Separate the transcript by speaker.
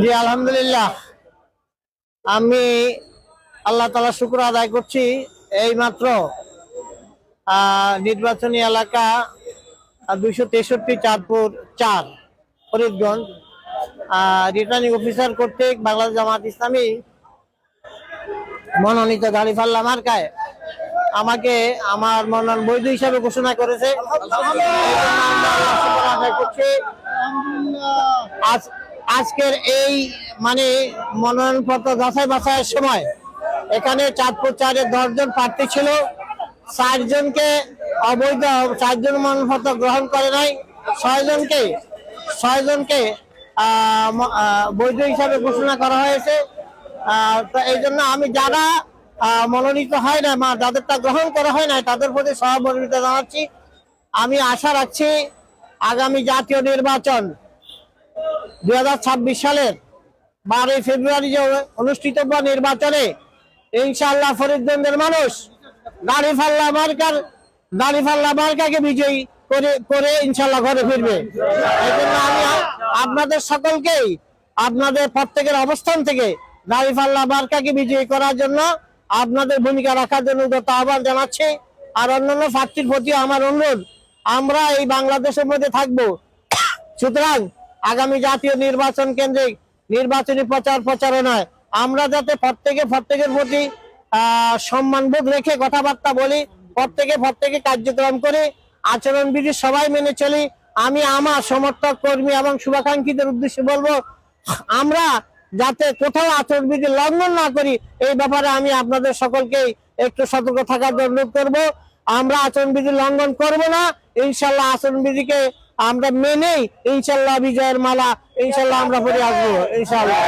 Speaker 1: জি, আলহামদুলিল্লাহ। আমি আল্লাহ তালা শুক্র আদায় করছি এই মাত্র নির্বাচনী এলাকা দুইশো তেষট্টি চাঁদপুর চার, ফরিদগঞ্জ। রিটার্নিং অফিসার কর্তৃক বাংলাদেশ জামাত ইসলামী মনোনীত দাঁড়িপাল্লা মার্কায় আমাকে আমার মনোনয়ন বৈধ হিসাবে ঘোষণা করছি। আজ আজকের এই মানে মনোনয়ন পত্র যাচাই বাছাইয়ের সময় এখানে চাঁদপুর চারের দশজন প্রার্থী ছিল। চারজনকে অবৈধ, চারজন মনোনয়নপত্র গ্রহণ করে নাই। ছয়জনকে ছয়জনকে বৈধ হিসাবে ঘোষণা করা হয়েছে। তো এই জন্য আমি যারা মনোনীত হয় না মা যাদেরটা গ্রহণ করা হয় না তাদের প্রতি সহমর্মিতা জানাচ্ছি। আমি আশা রাখছি আগামী জাতীয় নির্বাচন দুই হাজার ছাব্বিশ সালের বারোই ফেব্রুয়ারি যে অনুষ্ঠিতব্য নির্বাচনে ইনশাল্লাহ ফরিদগঞ্জের মানুষ দাড়িফাল্লা মার্কার দাড়িফাল্লা মার্কাকে বিজয়ী করে করে ইনশাল্লাহ ঘরে ফিরবে। এই জন্য আমি আপনাদের সকলকেই, আপনাদের প্রত্যেকের অবস্থান থেকে দাড়িফাল্লা মার্কাকে বিজয়ী করার জন্য আপনাদের ভূমিকা রাখার জন্য উদ্যত আহ্বান জানাচ্ছি। আর অন্যান্য প্রার্থীর প্রতি আমার অনুরোধ, আমরা এই বাংলাদেশের মধ্যে থাকব। সুতরাং আগামী জাতীয় নির্বাচন কেন্দ্রিক নির্বাচনী প্রচার প্রচারণায় আমরা যাতে প্রত্যেকে প্রত্যেকের প্রতি সম্মানবোধ রেখে কথাবার্তা বলি, প্রত্যেকে প্রত্যেকে কার্যক্রম করি, আচরণবিধি সবাই মেনে চলি, আমি আমার সমর্থক, কর্মী এবং শুভাকাঙ্ক্ষীদের উদ্দেশ্যে বলব, আমরা যাতে কোথাও আচরণবিধি লঙ্ঘন না করি, এই ব্যাপারে আমি আপনাদের সকলকেই একটু সতর্ক থাকার অনুরোধ করব। আমরা আচরণবিধি লঙ্ঘন করব না, ইনশাল্লাহ আচরণবিধিকে আমরা মেনেই ইনশাল্লাহ বিজয়ের মালা ইনশাল্লাহ আমরা পরে আসব ইনশাল্লাহ।